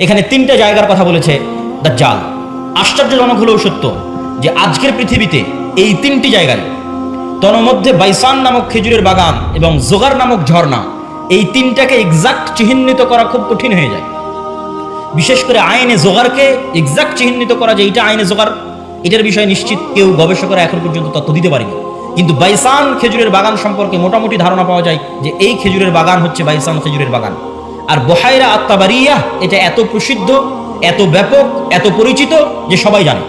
এখানে তিনটা জায়গার কথা বলেছে দাজ্জাল। আশ্চর্যজনক হলেও সত্য যে আজকের পৃথিবীতে এই তিনটি জায়গায় তন্মধ্যে বাইসান নামক খেজুরের বাগান এবং জোগার নামক ঝর্ণা এই তিনটাকে এক্সাক্ট চিহ্নিত করা খুব কঠিন হয়ে যায়। বিশেষ করে আইনে জোগাড়কে এক্সাক্ট চিহ্নিত করা যে এটা আইনে জোগাড়, এটার বিষয়ে নিশ্চিত কেউ গবেষকরা এখন পর্যন্ত তথ্য দিতে পারেনি। কিন্তু বাইসান খেজুরের বাগান সম্পর্কে মোটামুটি ধারণা পাওয়া যায় যে এই খেজুরের বাগান হচ্ছে বাইসান খেজুরের বাগান। আর বহাইরা আত্মাবারিয়া এটা এত প্রসিদ্ধ, এত ব্যাপক, এত পরিচিত যে সবাই জানে।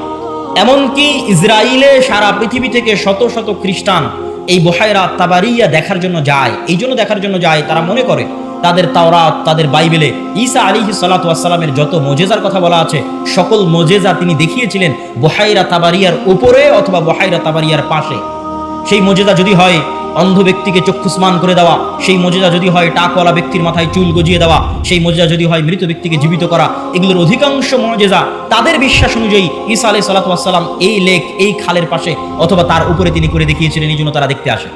এমনকি ইসরায়েলে সারা পৃথিবী থেকে শত শত খ্রিস্টান এই বহাইরা আত্মাবারিয়া দেখার জন্য যায়। এই জন্য দেখার জন্য যায়, তারা মনে করে তাদের তাওরাত, তাদের বাইবেলে ঈসা আলিহি সালাতামের যত মোজেজার কথা বলা আছে, সকল মোজেজা তিনি দেখিয়েছিলেন বহাইরা তাবারিয়ার উপরে অথবা বহাইরা তাবারিয়ার পাশে। সেই মোজেজা যদি হয় অন্ধ ব্যক্তিকে চক্ষুস্মান করে দেওয়া, সেই মোজেজা যদি হয় টাকওয়ালা ব্যক্তির মাথায় চুল গজিয়ে দেওয়া, সেই মোজেজা যদি হয় মৃত ব্যক্তিকে জীবিত করা, এগুলোর অধিকাংশ মোজেজা তাদের বিশ্বাস অনুযায়ী ঈসা আলাই সালাতাম এই লেক, এই খালের পাশে অথবা তার উপরে তিনি করে দেখিয়েছিলেন, এই জন্য তারা দেখতে আসে।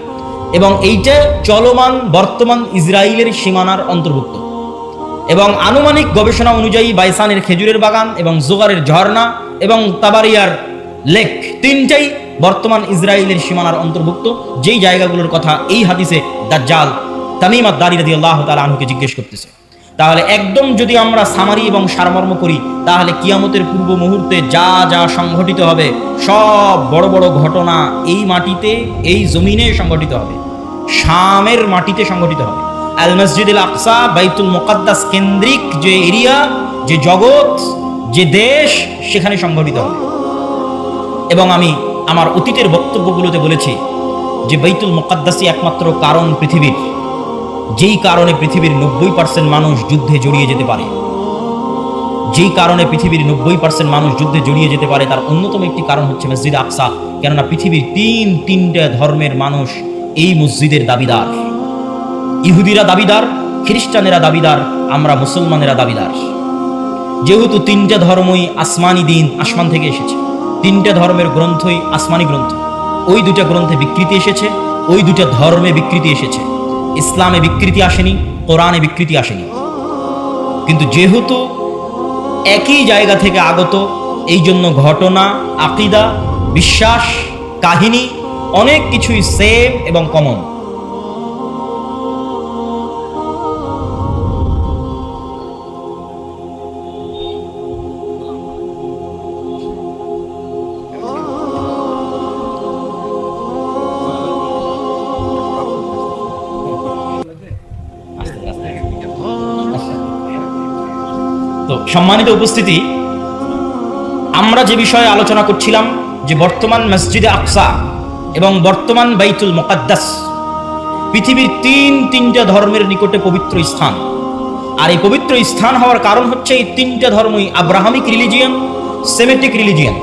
এবং এইটা চলমান বর্তমান ইসরায়েলের সীমানার অন্তর্ভুক্ত। এবং আনুমানিক গবেষণা অনুযায়ী বাইসানের খেজুরের বাগান এবং জোগারের ঝর্ণা এবং তাবারিয়ার লেক তিনটাই বর্তমান ইসরায়েলের সীমানার অন্তর্ভুক্ত, যেই জায়গাগুলোর কথা এই হাদিসে দাজ্জাল তামিমাত দারি রাদি আল্লাহ তালা আনহুকে জিজ্ঞেস করতেছে। তাহলে একদম যদি আমরা সামারি এবং সারমর্ম করি, তাহলে কিয়ামতের পূর্ব মুহূর্তে যা যা সংঘটিত হবে, সব বড় বড় ঘটনা এই মাটিতে, এই জমিনে সংঘটিত হবে। শামের মাটিতে সংঘটিত হবে। আল মসজিদুল আকসা, বাইতুল মোকাদ্দাস কেন্দ্রিক যে এরিয়া, যে জগৎ, যে দেশ, সেখানে সংঘটিত হবে। এবং আমি আমার অতীতের বক্তব্যগুলোতে বলেছি যে বৈতুল মোকাদ্দাসই একমাত্র কারণ পৃথিবীর। যেই কারণে পৃথিবীর নব্বই পার্সেন্ট মানুষ যুদ্ধে জড়িয়ে যেতে পারে। যেই কারণে পৃথিবীর নব্বই পার্সেন্ট মানুষ যুদ্ধে জড়িয়ে যেতে পারে, তার অন্যতম একটি কারণ হচ্ছে মসজিদ আকসা। কেননা পৃথিবীর তিন তিনটে ধর্মের মানুষ এই মসজিদের দাবিদার। ইহুদিরা দাবিদার, খ্রিস্টানেরা দাবিদার, আমরা মুসলমানেরা দাবিদার। যেহেতু তিনটা ধর্মই আসমানি দিন, আসমান থেকে এসেছে। তিনটা ধর্মের গ্রন্থই আসমানি গ্রন্থ। ওই দুটা গ্রন্থে বিকৃতি এসেছে, ওই দুটা ধর্মে বিকৃতি এসেছে। ইসলামে বিকৃতি আসেনি, কোরআনে বিকৃতি আসেনি। কিন্তু যেহেতু একই জায়গা থেকে আগত এই জন্য ঘটনা, আকিদা, বিশ্বাস, কাহিনী অনেক কিছুই সেম এবং কমন সম্মানিত উপস্থিতি, আমরা যে বিষয়ে আলোচনা করছিলাম যে বর্তমান মসজিদে আকসা এবং বর্তমান বাইতুল মোকাদ্দাস পৃথিবীর তিন তিনটা ধর্মের নিকটে পবিত্র স্থান। আর এই পবিত্র স্থান হওয়ার কারণ হচ্ছে এই তিনটা ধর্মই আব্রাহামিক রিলিজিয়ান, সেমেটিক রিলিজিয়ান।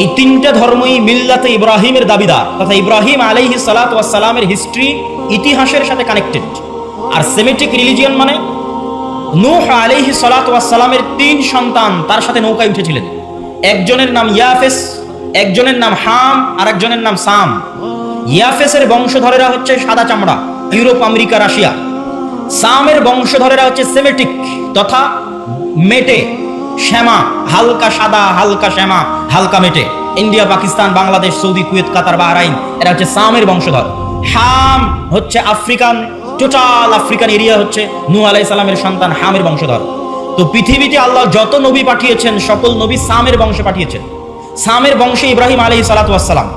এই তিনটা ধর্মই মিল্লাতে ইব্রাহিমের দাবিদার তথা ইব্রাহিম আলাইহি সালামের হিস্ট্রি ইতিহাসের সাথে কানেক্টেড আর সেমেটিক রিলিজিয়ান মানে নূহ আলাইহি সালামের তিন সন্তান তার সাথে নৌকায় উঠেছিলেন। একজনের নাম ইয়াফেস, একজনের নাম হাম আর একজনের নাম সাম। ইয়াফেসের বংশধরেরা হচ্ছে সাদা চামড়া, ইউরোপ, আমেরিকা, রাশিয়া। সামের বংশধরেরা হচ্ছে সেমেটিক তথা মেটে, শ্যামা, হালকা সাদা, হালকা শ্যামা, হালকা মেটে। India, Pakistan, Bangladesh, Saudi, Kuwait, Qatar, Bahrain, এরা হচ্ছে সামের বংশধর। হাম হচ্ছে আফ্রিকান টোটাল আফ্রিকান এরিয়া হচ্ছে নূ আলাই সালামের সন্তান হামের বংশধর। তো পৃথিবীতে আল্লাহ যত নবী পাঠিয়েছেন, সকল নবী সামের বংশে পাঠিয়েছেন। সামের বংশে ইব্রাহিম আলী সালাতাম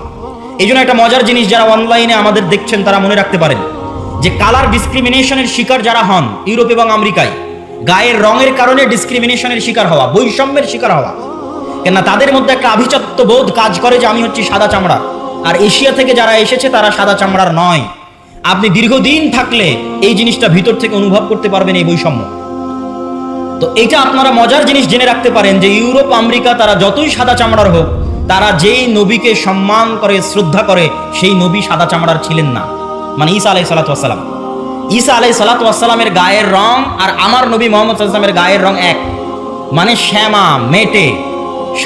এই জন্য একটা মজার জিনিস যারা অনলাইনে আমাদের দেখছেন, তারা মনে রাখতে পারেন যে কালার ডিসক্রিমিনেশনের শিকার যারা হন, ইউরোপ এবং আমেরিকায়, গায়ের রঙের কারণে ডিসক্রিমিনেশনের শিকার হওয়া, বৈষম্যের শিকার হওয়া, কেননা তাদের মধ্যে একটা আভিজাত্য বোধ কাজ করে যে আমি হচ্ছি সাদা চামড়া। আর এশিয়া থেকে যারা এসেছে, তারা সাদা চামড়ার নয়। আপনি দীর্ঘদিন থাকলে এই জিনিসটা ভিতর থেকে অনুভব করতে পারবেন এই বৈষম্য। তো এটা আপনারা মজার জিনিস জেনে রাখতে পারেন যে ইউরোপ, আমেরিকা, তারা যতই সাদা চামড়ার হোক, তারা যেই নবীকে সম্মান করে, শ্রদ্ধা করে, সেই নবী সাদা চামড়ার ছিলেন না। মানে ঈসা আলাই সালাতাম ঈসা আলাই সালাতামের গায়ের রং আর আমার নবী মোহাম্মদ সাল্লামের গায়ের রং এক। মানে শ্যামা, মেটে।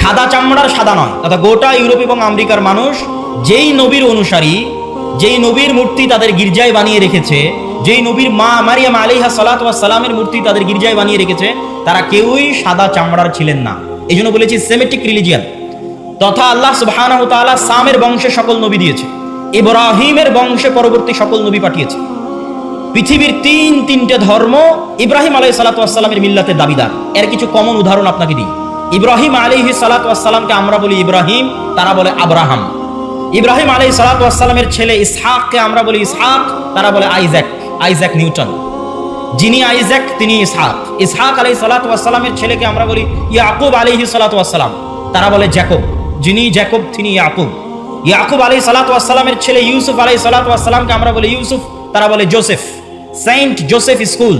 সাদা চামড়ার সাদা নয়, তথা গোটা ইউরোপ এবং আমেরিকার মানুষ যেই নবীর অনুসারী, যেই নবীর মূর্তি তাদের গির্জায় বানিয়ে রেখেছে, যেই নবীর মা মারিয়াম আলিহা সালাত সালামের মূর্তি তাদের গির্জায় বানিয়ে রেখেছে, তারা কেউই সাদা চামড়ার ছিলেন না। এই জন্য বলেছি সেমেটিক রিলিজিয়ান। তথা আল্লাহ সুবহানাহু সামের বংশে সকল নবী দিয়েছে। ইব্রাহিমের বংশে পরবর্তী সকল নবী পাঠিয়েছে। পৃথিবীর তিন তিনটে ধর্ম ইব্রাহিম আলাই সালাতামের মিল্লাতের দাবিদার। এর কিছু কমন উদাহরণ আপনাকে দিই। ইব্রাহিম আলিহি সালাতামকে আমরা বলি ইব্রাহিম, তারা বলে আব্রাহাম। ইব্রাহিম আলী সালাতামের ছেলে ইসহাককে আমরা বলি ইসহাক, তারা বলে আইজ্যাক আইজ্যাক নিউটন। যিনি আইজ্যাক তিনি ইসহাক। ইসহাক আলী সালাতামের ছেলেকে আমরা বলি ইয়াকুব আলিহি সালাতাম তারা বলে জ্যাকব। যিনি জ্যাকব, তিনি ইয়াকুব। ইয়াকুব আলী সালাতামের ছেলে ইউসুফ আলী সালাতামকে আমরা বলি ইউসুফ, তারা বলে জোসেফ। Saint Joseph school.